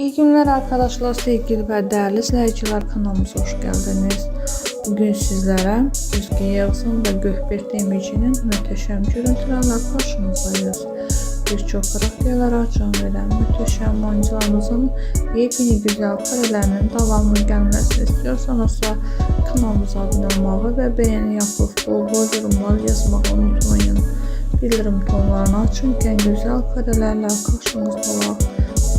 İyi günler arkadaşlar, sevgili ve değerli izleyiciler kanalımıza hoş geldiniz. Bugün sizlere Özge Yağız'ın ve Gökberk Demirci'nin müteşem görüntülerle karşınızdayız. Birçok karakterlere can veren müteşem oyuncularımızın yepyeni güzel karelerinin devamlı gelmesini istiyorsanız da kanalımıza abone olmayı ve beğeni yapıp bol bol yorumlar yazmayı unutmayın. Bildirim tonlarını açın ki güzel karelerle karşınızda var.